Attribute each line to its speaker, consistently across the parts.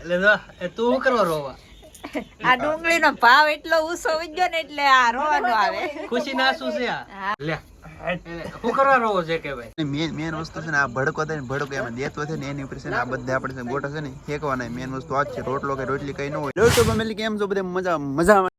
Speaker 1: એટલે એ તું શું કરવા રોવા.
Speaker 2: આ ડુંગળીનો ભાવ એટલો ઊંચો વઈ ને એટલે આ રોવાનું આવે.
Speaker 1: ખુશી ના શું છે આ? લે. શું કરવા રોવો છે કે ભાઈ?
Speaker 3: મેન મેન વસ્તુ છે ને આ ભડકો થાય ને ભડકો એમાં દેતો છે ને એની ઉપર છે ને આ બધા આપણે છે ગોટા છે ને ફેંકવાના મેન વસ્તુ આ છે રોટલો કે રોટલી કઈ ન હોય. રોટલો કેમ છો? બધા મજા મજામાં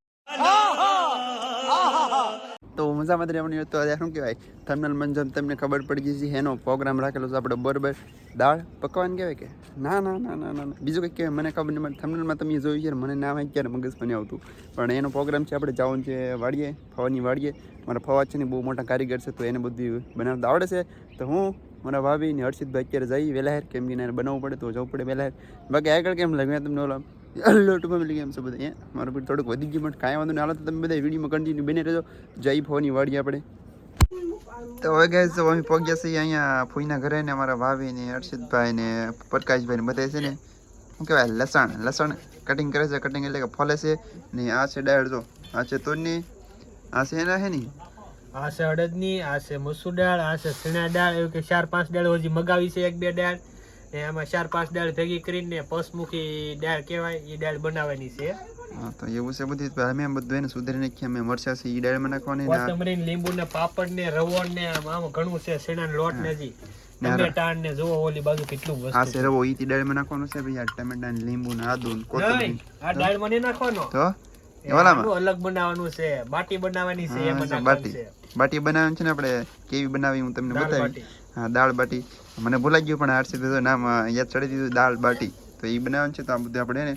Speaker 3: તો મજામાં રહેવાની તો આજે શું કહેવાય? થર્મલ મંજમ તમને ખબર પડી ગઈ છે, એનો પ્રોગ્રામ રાખેલો છે આપણે બરોબર. દાળ પકવાન કહેવાય કે? ના ના ના ના ના ના. બીજું કંઈક કહેવાય? મને ખબર નહીં થર્મલમાં તમે જોયું છે મને મને આવે ક્યારે મગજ મને આવતું. પણ એનો પ્રોગ્રામ છે, આપણે જવાનું છે વાડીએ, ફવાની વાડીએ. મારા ફવા છે ને બહુ મોટા કારીગર છે, તો એને બધું બનાવતા આવડે છે. તો હું, મારા ભાભી ને હર્ષિતભાઈ અત્યારે જઈ વહેલા હેર કેમ કે એને બનાવવું પડે તો જવું પડે વહેલા હેર બાકી આગળ કેમ લાગે તમને ઓલા હલો ટુ છે બધા મારું પણ થોડુંક વધી ગયું, પણ કાંઈ વાંધો નહીં. હાલો તો તમે બધા વિડીયોમાં કન્ટિન્યુ બની રહેજો. જય ફોની વાડી આપણે. તો હવે તો અમે પહોંચ્યા છીએ અહીંયા ફૂઈના ઘરે ને અમારા ભાભી ને હર્ષિતભાઈ ને પ્રકાશભાઈ ને બધા છે ને. શું કહેવાય? લસણ લસણ કટિંગ કરે છે કટિંગ એટલે કે ફોલે છે. ને આ છે ડાળ જો. આ છે તોડની આ છે એના હે ની?
Speaker 1: આ છે અડદની, આ છે મસૂર દાળ, આ છે ચણા દાળ, એવું કે ચાર પાંચ દાળ હજી મગાવી છે એક બે દાળ. ને આમાં ચાર પાંચ દાળ ભેગી કરીને પસમુખી દાળ કહેવાય એ દાળ બનાવવાની છે.
Speaker 3: હા તો એવું છે બધી અમે બધું એને સુધારી નાખીએ અમે મરચા છે એ દાળમાં નાખવાની
Speaker 1: કોથમરી લીંબુ ને પાપડ ને રવો ને આમ ઘણું છે શેણા લોટ ને હજી.
Speaker 3: ને આ-
Speaker 1: ટમેટા ને જોવો ઓલી બાજુ કેટલું
Speaker 3: આ
Speaker 1: વસ્તુ
Speaker 3: છે. રવો ઈ ડાળમાં નાખવાનું છે ભાઈ આ ટમેટા ને લીંબુ ને આદુ ને કોથમરી.
Speaker 1: આ નાખવાનો.
Speaker 3: તો?
Speaker 1: અલગ બનાવવાનું છે બાટી બનાવવાની છે
Speaker 3: બાટી.
Speaker 1: છે.
Speaker 3: બાટી બનાવવાની છે ને આપણે? કેવી બનાવી હું તમને બતાવી. હા, દાળ બાટી. મને ભૂલાઈ ગયું, પણ આરસી દીધું નામ યાદ ચડી દીધું, દાળ બાટી. તો એ બનાવવાનું છે, તો આ બધું આપણે એને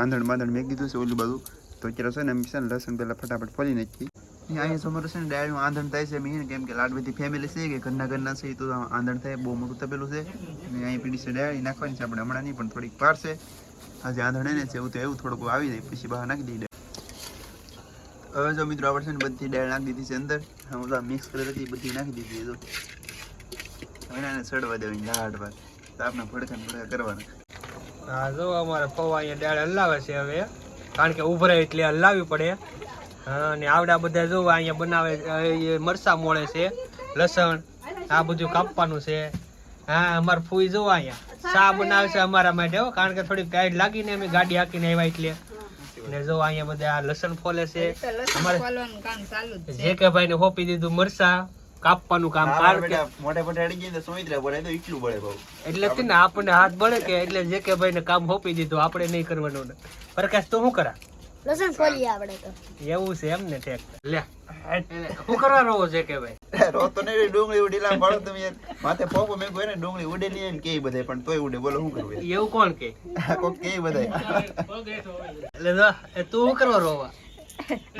Speaker 3: આંધણ બાંધણ મેં કીધું છે, ઓલું બધું. તો અત્યારે છે ને છે ને, લસણ પહેલાં ફટાફટ ફોલી નાખી અહીંયા સમર છે ને ડાયરીનું આંધણ થાય છે મેં કેમ કે લાડબધી ફેમિલી છે, કે ઘરના ઘરના છે, તો આંધણ થાય, બહુ મોટું તપેલું છે. અને અહીં પીડી છે ડાયરી નાખવાની છે, આપણે હમણાં નહીં, પણ થોડીક પાર છે. આજે આંધણ એને છે એવું તો, એવું થોડુંક આવી જાય, પછી બહાર નાખી દઈએ હવે જો મિત્રો, આપણે છે ને, બધી દાળ નાખી દીધી છે અંદર. હું તો મિક્સ કરી હતી બધી નાખી દીધી હવે એને ચડવા દેવાની લાડ વાત આપણે ભડકા ભડકા કરવાના.
Speaker 1: હા જો અમારે પૌવા અહીંયા દાળ હલાવે છે હવે. કારણ કે ઉભરે એટલે હલાવવી પડે. હા, અને આવડા બધા જો અહીંયા બનાવે મરસા મોળે છે લસણ આ બધું કાપવાનું છે. હા અમારે ફૂઈ જો અહીંયા. ચા બનાવે છે અમારા માટે હો કારણ કે થોડીક ગાઈડ લાગીને અમે ગાડી હાકીને આવ્યા એટલે. ને જો અહીંયા બધા આ લસણ ફોલે છે. અમારે-
Speaker 2: ફોલવાનું કામ ચાલુ જ
Speaker 1: કે ભાઈને હોપી દીધું મરસા કાપવાનું કામ કારણ કે
Speaker 3: મોટે મોટે અડી ગયા સોઈત્રા પડે તો એટલું પડે બહુ.
Speaker 1: એટલે જ ને આપણને હાથ બળે કે એટલે જે કે ભાઈને કામ હોપી દીધું આપણે નહીં કરવાનું ને. પ્રકાશ તો શું કરા?
Speaker 4: લસણ ફોલી આપણે તો.
Speaker 1: એવું છે એમ ને ઠેક. લે શું કરવા રહો છે કે ભાઈ?
Speaker 3: રો તો ને ડુંગળી ઉડીલા પાડો તમે યાર માથે પોપો મેં કોઈ ને ડુંગળી ઉડેલી એમ કે બધાય પણ તોય ઉડે. બોલો શું કરવું
Speaker 1: એવું કોણ કે?
Speaker 3: કોક કે બધાય.
Speaker 1: એટલે એ તું શું કરવા રોવા?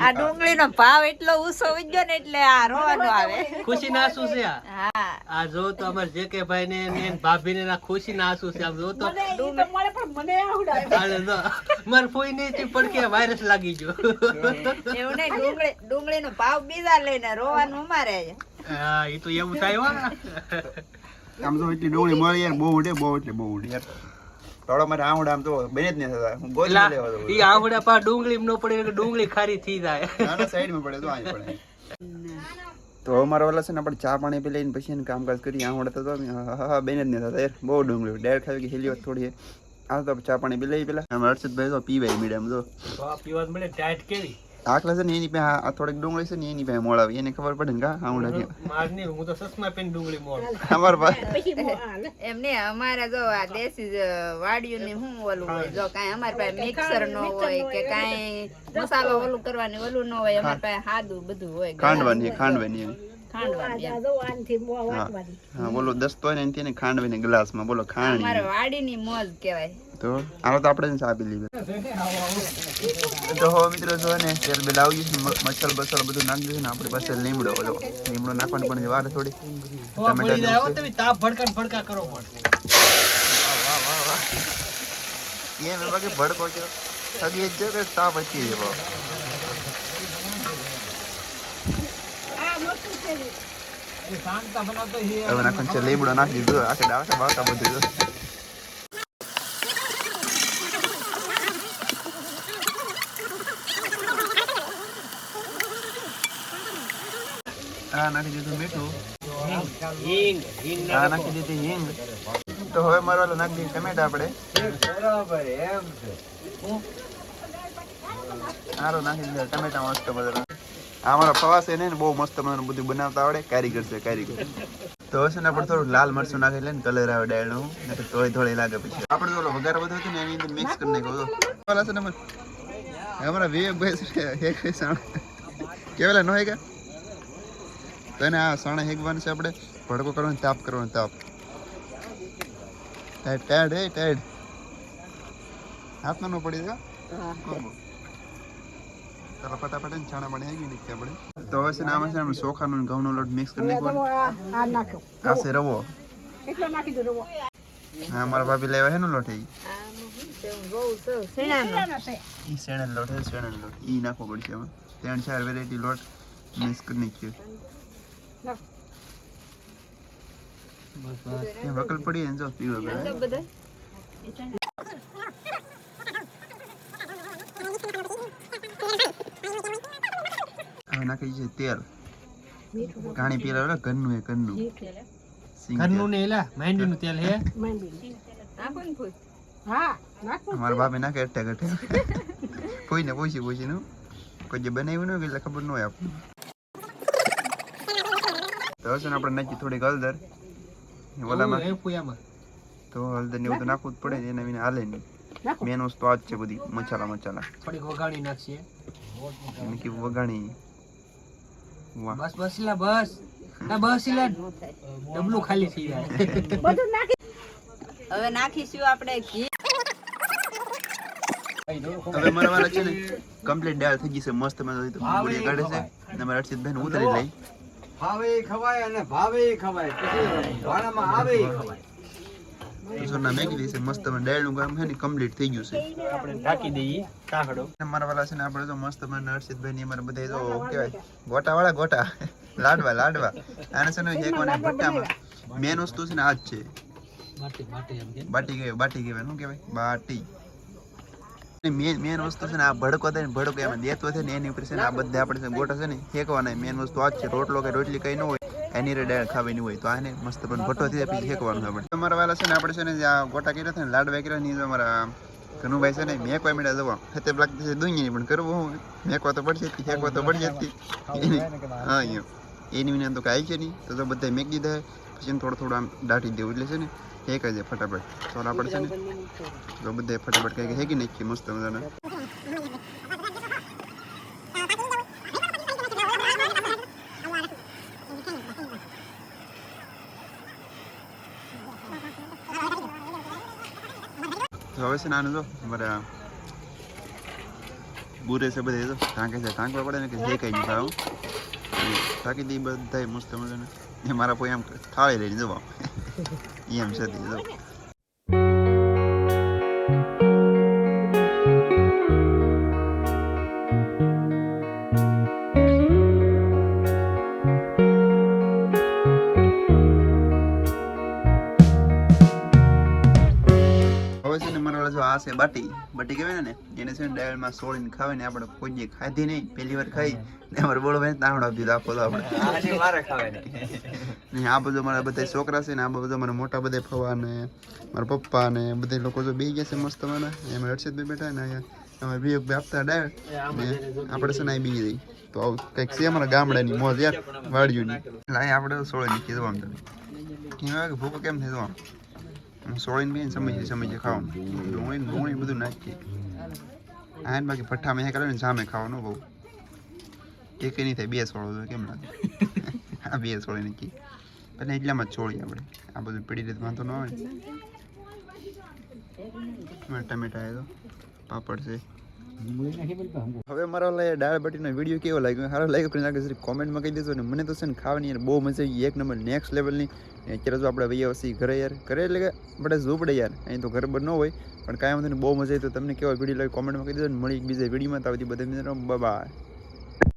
Speaker 2: આ ડુંગળીનો ભાવ એટલો ઊંચો વઈ ને એટલે આ રોવાનું આવે.
Speaker 1: ખુશી ના આંસુ છે
Speaker 2: હા.
Speaker 1: આ જો તો અમારે જે કે ભાઈ ને ને ભાભી ને ખુશી ના આંસુ છે આમ જો તો. અરે જો, મારે ફોઈ નહીં પડકે વાયરસ લાગી ગયો.
Speaker 2: એવું નહીં ડુંગળી ડુંગળીનો ભાવ બીજા લઈને રોવાનું અમારે.
Speaker 1: હા એ તો એવું થાય હો.
Speaker 3: આમ જો એટલી ડુંગળી મળી યાર બહુ ઉડે બહુ એટલે બહુ ઉડે. યાર થોડા મારે આમ તો બને જ નહીં થતા. હું ગોલી લેવા દઉં
Speaker 1: ઈ આવડે પા ડુંગળી નો પડે એટલે ડુંગળી ખારી થઈ જાય.
Speaker 3: ના સાઈડમાં પડે તો અહીં પડે. તો અમારા વાલા છે ને આપણે ચા પાણી પી લઈને પછી એને કામકાજ કરી આવડે તો હા બેન જ નહીં થતા યાર. બહુ ડુંગળી. ડેર ખાવી કે હેલી થોડી આ તો ચા પાણી પી લઈ પેલા. આમ હર્ષિતભાઈ તો પીવાય મીડિયમ તો.
Speaker 1: પીવા મળે ટાઈટ કેવી?
Speaker 3: આખલા છે ને એની પાસે આ થોડીક ડુંગળી છે ને એની પાસે મોળાવી. એને ખબર પડે ને કા? આવડે કે
Speaker 1: માર નહીં હું તો સસમા પેન ડુંગળી મોળ.
Speaker 3: અમાર પાસે
Speaker 2: એમ નહીં અમારે જો આ દેશી જ ને હું ઓલું હોય? જો કાઈ અમાર પાસે મિક્સર નો હોય કે કાઈ મસાલો ઓલું કરવાની ઓલું ન હોય અમારી પાસે સાદું બધું હોય.
Speaker 3: ખાંડવાની ખાંડવાની બોલો દસ્તો ને એનથી એને ખાંડવીને ગ્લાસમાં બોલો
Speaker 2: ખાંડ
Speaker 3: ખાંડ
Speaker 2: વાડીની મોજ કેવાય
Speaker 3: તો આનો તો આપણે જ ચા પી લઈએ તો હવે મિત્રો જો ને તેલ બે આવી ગયું છે મ- મસાલો બધું નાખી દીધું ને આપણી પાસે લીમડો ઓલો લીમડો નાખવાની પણ વાર થોડી.
Speaker 1: તમે તાપ ભડકા ભડકા કરો પણ.
Speaker 3: એમ એમાં કે ભડકો છે. સગી જ કે તાપ હતી જવો હવે નાખવાનું છે લીમડો નાખી દીધું આખે ડાળખા બાળકા બધું. આ નાખી દીધું મીઠું.
Speaker 1: હિંગ. હિંગ.
Speaker 3: આ નાખી દીધી હિંગ. તો હવે મારો ઓલો નાખી દઈએ ટમેટા આપણે. સારું નાખી દીધા ટમેટા મસ્ત બધા આ મારા ફવાસ એને બહુ મસ્ત મને બધું બનાવતા આવડે. કારીગર છે કારીગર. તો હશે ને આપણે થોડું લાલ મરચું નાખી લે ને કલર આવે ડાળનું. ને તો થોડી થોડી લાગે પછી. આપણે થોડો વઘાર બધો હતો ને એની અંદર મિક્સ કરી નાખ્યો હતો. ને અમારા વિવેક ભાઈ છે એક સાણ કેવેલા નો હે કે? તો આ સાણે હેગવાનું છે આપણે? ભડકો કરવાનો, તાપ કરવાનો, તાપ. ટાઈટ ટાઈટ એ ટાઈટ હાથમાં ન પડી જાય ફટાફટ એને છાણા નાખીએ આપણે તો હવે છે ને ને લોટ મિક્સ કરી નાખવાનો. રવો. હા, મારા ભાભી લેવા હે ને લોટ એ. ઈ લોટ લોટ. ઈ નાખવો પડશે ત્રણ ચાર વેરાયટી લોટ મિક્સ કરી નાખ્યો. એ વકલ પડી ને જો પીળો
Speaker 2: બધા.
Speaker 3: હવે નાખી છે તેલ. કાણી પીલા ઓલા ઘરનું હે? ઘરનું.
Speaker 1: ઘરનું ને એલા માંડવીનું તેલ હે?
Speaker 2: નાખો ને ફૂલ.
Speaker 3: અમારા બાપે નાખે અટ્ટા ગઠે. કોઈને પૂછી પૂછીને કોઈ જે બનાવ્યું ન હોય એટલે ખબર ન હોય આપણને. તો હશે ને આપણે નાખી થોડીક હળદર ઓલામાં. તો હળદર ને એવું તો નાખવું જ પડે ને એના વિના હાલે નહીં. મેન વસ્તુ આ જ છે બધી મસાલા મસાલા.
Speaker 1: થોડીક વઘાણી નાખીએ.
Speaker 3: એને કે વગાણી વાહ.
Speaker 1: બસ બસ લા બસ. ના બસ લા ડબલું ખાલી થઈ જાય.
Speaker 2: હવે નાખીશું આપણે ઘી.
Speaker 3: હવે મારા વાળા છે ને કમ્પ્લીટ દાળ થઈ ગઈ છે. મસ્ત મજા તો કાઢે છે. અને મારા હર્ષિતભાઈ ઉતારી લઈ.
Speaker 5: ભાવે ખવાય અને ભાવે ખવાય. પછી ભાણામાં આવે ખવાય.
Speaker 3: સોના મેગી લઈ મસ્ત મને દાળનું કામ છે ને કમ્પ્લીટ થઈ ગયું છે.
Speaker 1: આપણે ઢાંકી દઈએ કાકડો.
Speaker 3: મારા વાળા છે ને આપણે તો મસ્ત મને હર્ષિતભાઈ ની અમારે બધા જો કહેવાય ગોટા વાળા ગોટા. લાડવા લાડવા. આને છે ને શેકવાના ભટ્ટામાં મેન વસ્તુ છે ને આ જ છે બાટી કહેવાય બાટી કહેવાય શું કહેવાય? બાટી. મેન મેન વસ્તુ છે ને આ ભડકો થાય ને ભડકો એમાં દેતો છે ને એની ઉપર છે ને આ બધા આપણે ગોટા છે ને ફેંકવાના મેન વસ્તુ આ છે. રોટલો કે રોટલી કઈ ન હોય એની રે ડાયરેક્ટ ખાવાની હોય તો આને મસ્ત પણ ભટ્ટો થઈ પછી શેકવાનું આપણે. તમારા વાળા છે ને આપણે છે ને આ ગોટા કર્યા છે ને લાડવા કર્યા ની અમારા કનુભાઈ છે ને મેકવા મેળા જવા હતે લાગતી છે દુનિયાની પણ કરવું હું મેકવા તો પડશે જ, શેકવા તો પડશે જ. હા એની વિના તો કાંઈ છે નહીં. તો બધા મેક દીધા પછી થોડું થોડું આમ દાટી દેવું એટલે છે ને. હેક દે ફટાફટ. તો છે ને? તો બધે ફટાફટ કંઈક હેકી નાખીએ મસ્ત મજાના. હવે છે ને આનું જો, અમારે બુરે છે બધે તો ટાંકે છે. ટાંકવા પડે ને કે જે નહીં થાય બાકી દી બધા મસ્ત મજાના. એ મારા કોઈ આમ થાળી લઈને જવા. એમ છે તે આ છે બાટી. બાટી કહેવાય ને એને. છે ને દાળમાં સોળીને ખાવે ને આપણે કોઈ દી ખાધી નહીં. પહેલી વાર ખાઈ. ને અમારે બોલો ભાઈ તાવડો આપી દીધો આપો તો આપણે.
Speaker 5: મારે ખવાય
Speaker 3: ને આ બધું મારા બધા છોકરા છે ને આ બધા મારા મોટા બધા ફવા ને મારા પપ્પા ને બધા લોકો જો બેસી ગયા છે મસ્ત મને એમાં હર્ષિતભાઈ બેઠા ને અહીંયા અમારે ભાઈ આપતા ડાળ. ને આપણે છે ને અહીં બીજી દઈ તો આવું કંઈક છે અમારા ગામડાની મોજ યાર વાડીઓની. એટલે અહીં આપણે સોળે નીકળી જવા તમે. ભૂખ કેમ થઈ જવા સોળીને બેન સમજીએ સમજીએ ખાવાનું ડુંગળી ડુંગળી બધું નાખીએ આ બાકી ભઠ્ઠામાં મેં કરે ને સામે ખાવાનું બહુ એક નહીં થાય બે સોળો તો કેમ લાગે આ બે સોળી નક્કી અને એટલામાં જ છોડીએ આપણે આ બધું પીડી રીતે વાંધો ન આવે ટમેટા તો પાપડ છે હવે મારો લે દાળ બાટીનો વીડિયો કેવો લાગ્યો? સારો લાગ્યો કરીને આગળ કોમેન્ટમાં કહી દેજો ને મને તો છે ને ખાવાની યાર બહુ મજા આવી એક નંબર નેક્સ્ટ લેવલની અત્યારે જો આપણે વૈયા વસી ઘરે યાર, ઘરે એટલે કે આપણે ઝૂંપડે યાર. અહીં તો ઘર બર ન હોય, પણ કાંઈ વાંધો બહુ મજા આવી તો તમને કેવો વીડિયો લાગ્યો કોમેન્ટમાં કહી દેજો ને મળી બીજા વિડીયોમાં. તો આવતી બધા મિત્રો બાય